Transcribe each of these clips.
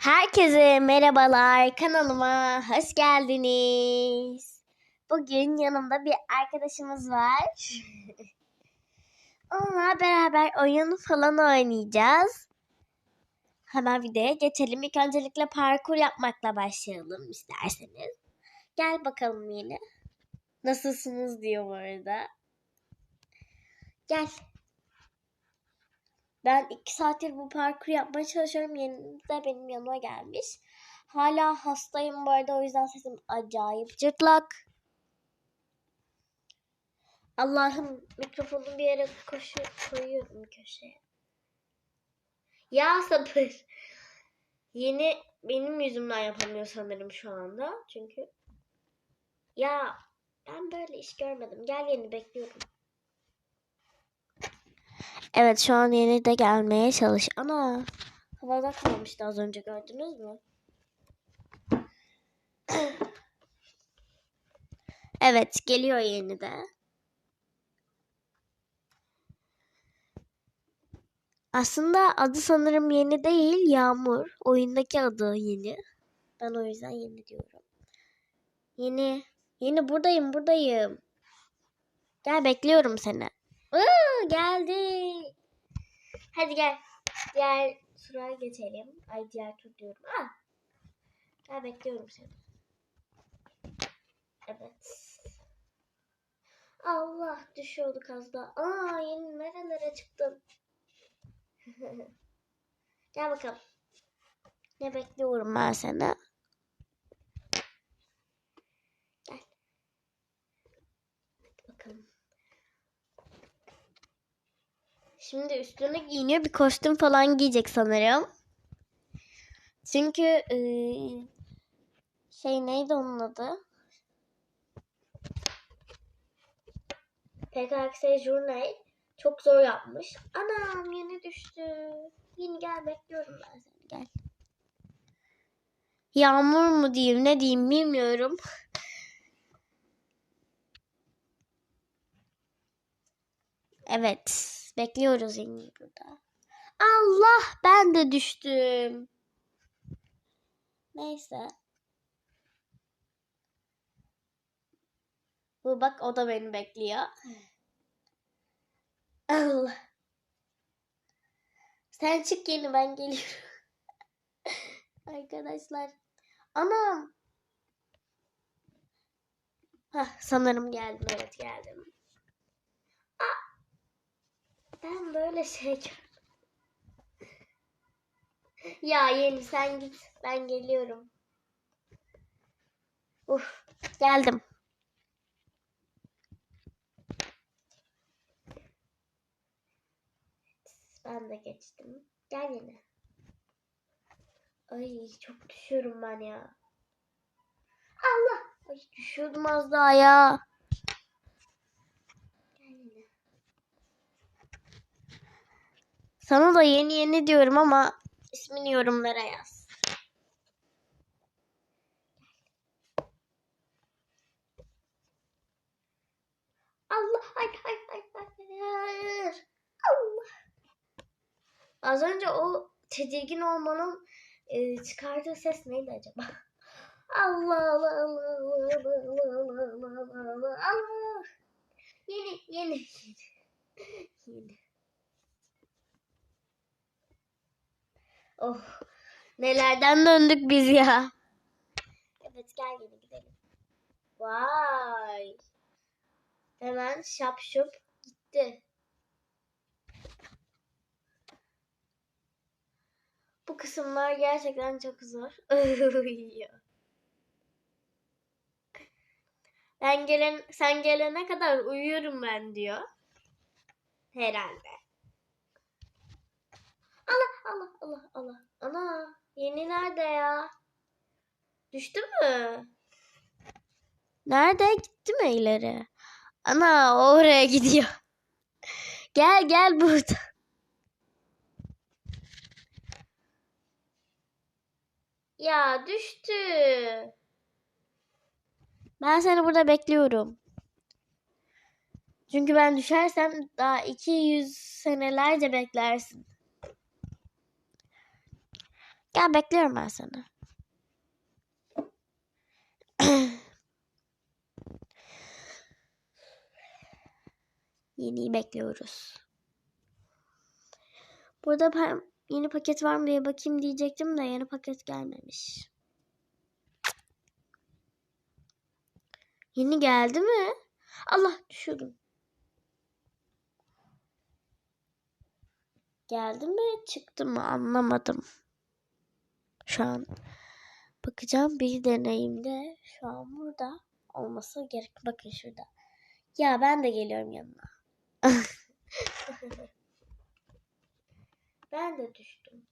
Herkese merhabalar. Kanalıma hoş geldiniz. Bugün yanımda bir arkadaşımız var. Onunla beraber oyun falan oynayacağız. Hemen videoya geçelim. İlk öncelikle parkur yapmakla başlayalım isterseniz. Gel bakalım yine. Nasılsınız diyor bu arada. Gel. Ben iki saattir bu parkuru yapmaya çalışıyorum. Yeni de benim yanıma gelmiş. Hala hastayım bu arada o yüzden sesim acayip cırtlak. Allah'ım mikrofonu bir yere koşu, koyuyorum köşeye. Ya sabır. Yeni benim yüzümden yapamıyor sanırım şu anda. Çünkü ya ben böyle iş görmedim. Gel yeni bekliyorum. Evet şu an yeni de gelmeye çalış. Ana havada kalmıştı az önce gördünüz mü? evet geliyor yeni de. Aslında adı sanırım yeni değil Yağmur. Oyundaki adı yeni. Ben o yüzden yeni diyorum. Yeni. Yeni buradayım buradayım. Gel bekliyorum seni. Iı, geldi. Hadi gel. Diğer tura geçelim. Ay diğer tur diyorum. Ah. Gel bekliyorum seni. Evet. Allah düşüyorduk az daha. Aa yeni nerelere çıktım. gel bakalım. Ne bekliyorum ben seni. Gel. Hadi bakalım. Şimdi üstüne giyiniyor bir kostüm falan giyecek sanırım. Çünkü eee, şey neydi onun adı? PKX Journey çok zor yapmış. Anam yeni düştü. Yeni gel bekliyorum ben seni gel. Yağmur mu diyeyim ne diyeyim bilmiyorum. Evet. Bekliyoruz Engin'i burada. Allah ben de düştüm. Neyse. Bu bak o da beni bekliyor. Allah. Sen çık yeni ben geliyorum. Arkadaşlar. Anam. Hah, sanırım geldim. Evet geldim. Ben böyle şey. Ya yeni sen git. Ben geliyorum. Uf geldim. Ben de geçtim. Gel yine. Ay çok düşüyorum ben ya. Allah. Ay düşüyordum az daha ya. Gel yine. Sana da yeni yeni diyorum ama ismini yorumlara yaz. Allah ay ay ay ay hayır. Allah. Az önce o tedirgin olmanın e, çıkardığı ses neydi acaba? Allah Allah Allah Allah Allah Allah Allah Allah yeni yeni. yeni. Oh nelerden döndük biz ya. Evet gel yine gidelim. Vay. Hemen şap şup gitti. Bu kısımlar gerçekten çok zor. ben gelen sen gelene kadar uyuyorum ben diyor. Herhalde. Allah Allah Allah Allah. Ana yeni nerede ya? Düştü mü? Nerede? Gitti mi ileri? Ana oraya gidiyor. gel gel burada. Ya düştü. Ben seni burada bekliyorum. Çünkü ben düşersem daha 200 senelerce beklersin. Gel bekliyorum ben seni. Yeniyi bekliyoruz. Burada ben yeni paket var mı diye bakayım diyecektim de yeni paket gelmemiş. Yeni geldi mi? Allah düşürdüm. Geldi mi çıktı mı anlamadım. Şu an bakacağım bir deneyimde şu an burada olması gerek. Bakın şurada. Ya ben de geliyorum yanına. ben de düştüm.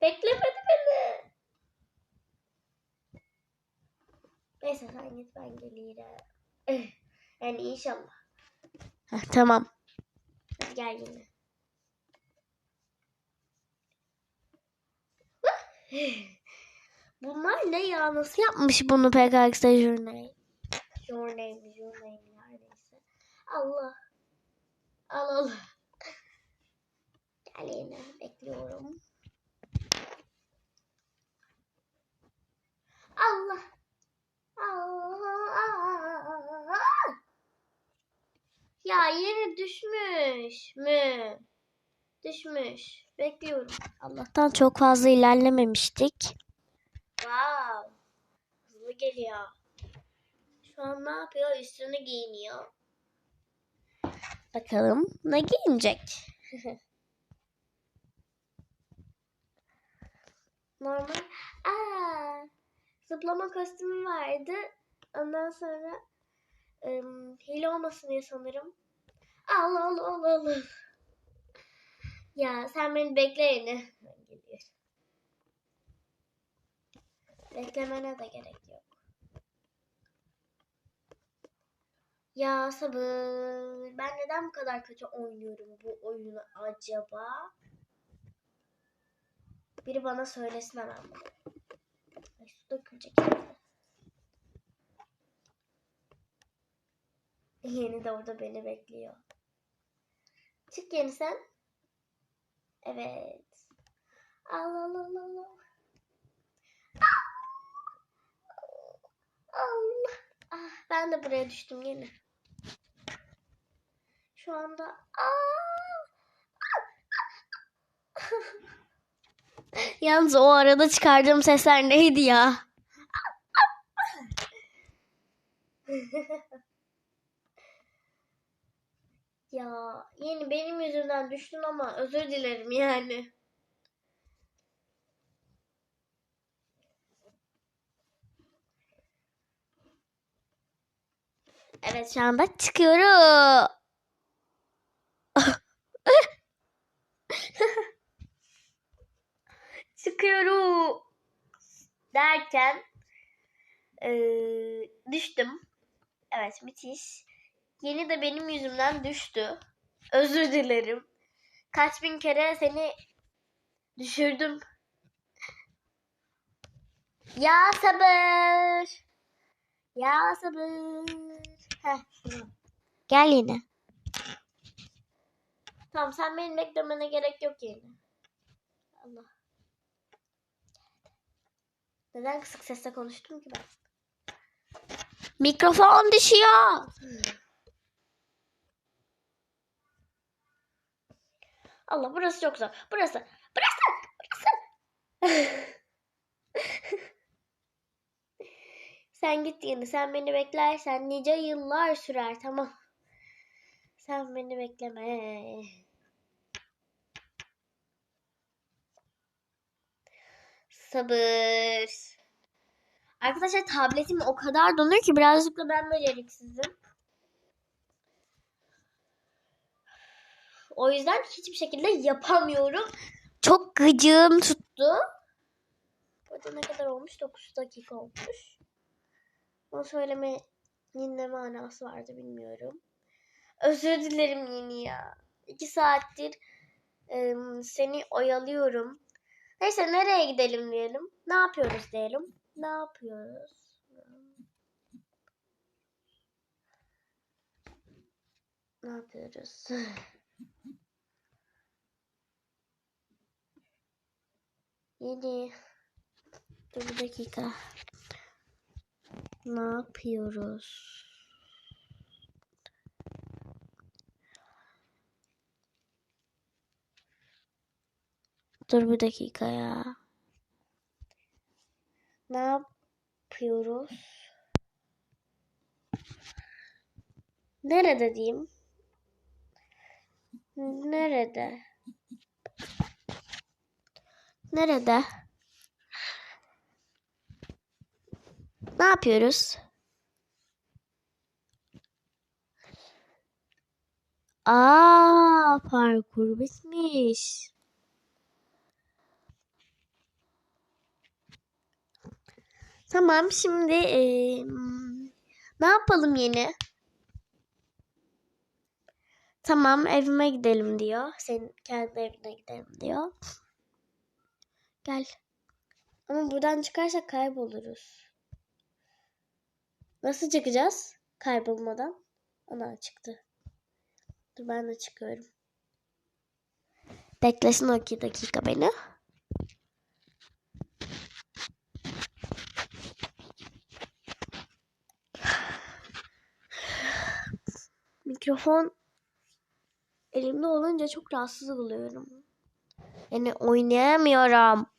Beklemedi beni. Neyse sen git ben gelirim. Yani inşallah. Heh, tamam. Hadi gel yine. Bunlar ne ya? Nasıl yapmış bunu PKX'de Journey? Journey mi? Journey mi? Her neyse. Allah. Al al. Gel yine. Bekliyorum. Allah. Allah. Ya yeni düşmüş mü? Düşmüş. Bekliyorum. Allah'tan çok fazla ilerlememiştik. Wow. Hızlı geliyor. Şu an ne yapıyor? Üstünü giyiniyor. Bakalım ne giyinecek? Normal. Aa, zıplama kostümü vardı. Ondan sonra ım, hile olmasın diye sanırım. Al al al al. Ya sen beni bekle yine. Ben geliyorum. Beklemene de gerek yok. Ya sabır. Ben neden bu kadar kötü oynuyorum bu oyunu acaba? Biri bana söylesin hemen. Ay su dökülecek. Yeni de orada beni bekliyor. Çık yeni sen. Evet. Al al al al. al. Allah. Ah, ben de buraya düştüm yine. Şu anda! Yalnız o arada çıkardığım sesler neydi ya? Ya yeni benim yüzümden düştün ama özür dilerim yani. Evet şu anda çıkıyorum. çıkıyorum. Derken eee, düştüm. Evet müthiş. Yeni de benim yüzümden düştü. Özür dilerim. Kaç bin kere seni düşürdüm. Ya sabır. Ya sabır. Heh, şunu. Gel yine. Tamam sen beni beklemene gerek yok yine. Allah. Neden kısık sesle konuştum ki ben? Mikrofon düşüyor. Allah burası çok zor. Burası. Burası. Burası. sen git yine. Sen beni beklersen nice yıllar sürer. Tamam. Sen beni bekleme. Sabır. Arkadaşlar tabletim o kadar donuyor ki birazcık da ben beceriksizim. O yüzden hiçbir şekilde yapamıyorum. Çok gıcığım tuttu. Burada ne kadar olmuş? 9 dakika olmuş. Bunu söylemenin ne manası vardı bilmiyorum. Özür dilerim yeni ya. 2 saattir ım, seni oyalıyorum. Neyse nereye gidelim diyelim. Ne yapıyoruz diyelim. Ne yapıyoruz? Ne yapıyoruz? Yeni. Dur bir dakika. Ne yapıyoruz? Dur bir dakika ya. Ne yapıyoruz? Nerede diyeyim? Nerede? Nerede? Ne yapıyoruz? Aa, parkur bitmiş. Tamam, şimdi eee, ne yapalım yeni? Tamam, evime gidelim diyor. Senin kendi evine gidelim diyor. Gel. Ama buradan çıkarsak kayboluruz. Nasıl çıkacağız? Kaybolmadan. Ana çıktı. Dur ben de çıkıyorum. Beklesin o iki dakika beni. Mikrofon elimde olunca çok rahatsız oluyorum. Yani oynayamıyorum.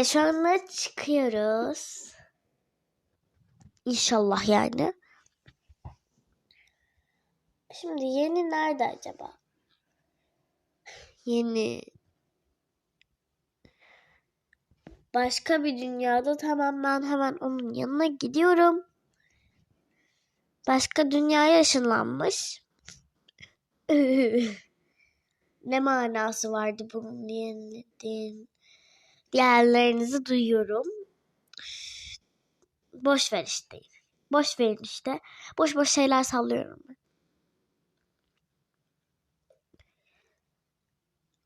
Evet şu anda çıkıyoruz. İnşallah yani. Şimdi yeni nerede acaba? Yeni. Başka bir dünyada tamam ben hemen onun yanına gidiyorum. Başka dünyaya ışınlanmış. ne manası vardı bunun diye, diye diğerlerinizi duyuyorum. Boş ver işte. Boş verin işte. Boş boş şeyler sallıyorum.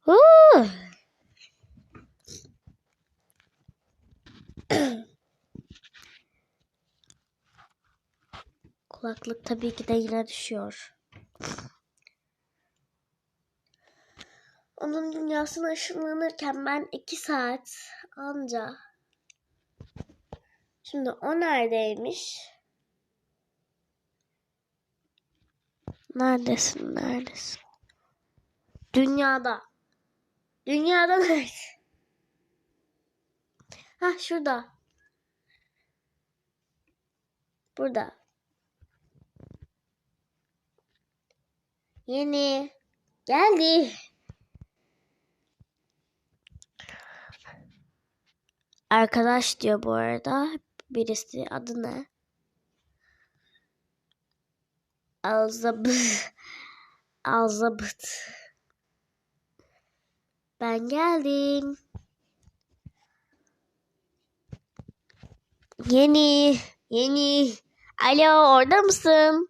Huu! Kulaklık tabii ki de yine düşüyor. Onun dünyasına ışınlanırken ben iki saat anca. Şimdi o neredeymiş? Neredesin? Neredesin? Dünyada. Dünyada nerede? Ha şurada. Burada. Yeni. Geldi. Arkadaş diyor bu arada. Birisi adı ne? Alzabıt. Alzabıt. Ben geldim. Yeni. Yeni. Alo orada mısın?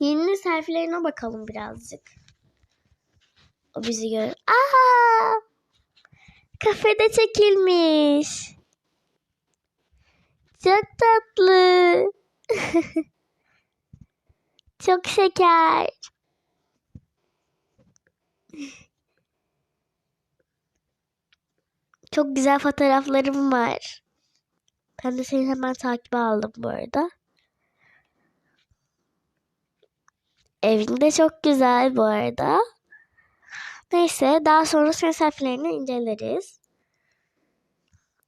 Yeni selfie'lerine bakalım birazcık. O bizi gör. Aha! Kafede çekilmiş. Çok tatlı. Çok şeker. Çok güzel fotoğraflarım var. Ben de seni hemen takibe aldım bu arada. Evin de çok güzel bu arada. Neyse daha sonra senin selfielerini inceleriz.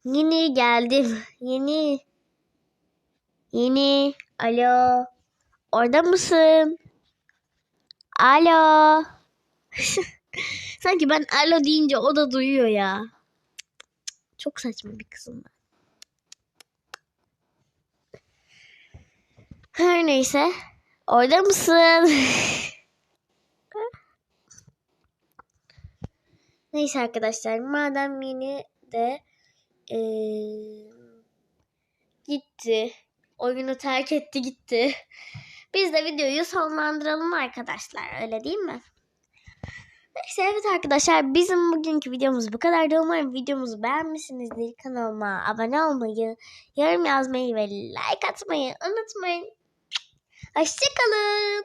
Yeni geldim. Yeni. Yeni. Alo. Orada mısın? Alo. Sanki ben alo deyince o da duyuyor ya. Çok saçma bir kızım ben. Her neyse. Orada mısın? Neyse arkadaşlar madem yeni de eee, gitti. Oyunu terk etti gitti. Biz de videoyu sonlandıralım arkadaşlar öyle değil mi? Neyse evet arkadaşlar bizim bugünkü videomuz bu kadardı. Umarım videomuzu beğenmişsinizdir. Kanalıma abone olmayı, yorum yazmayı ve like atmayı unutmayın. Hoşçakalın.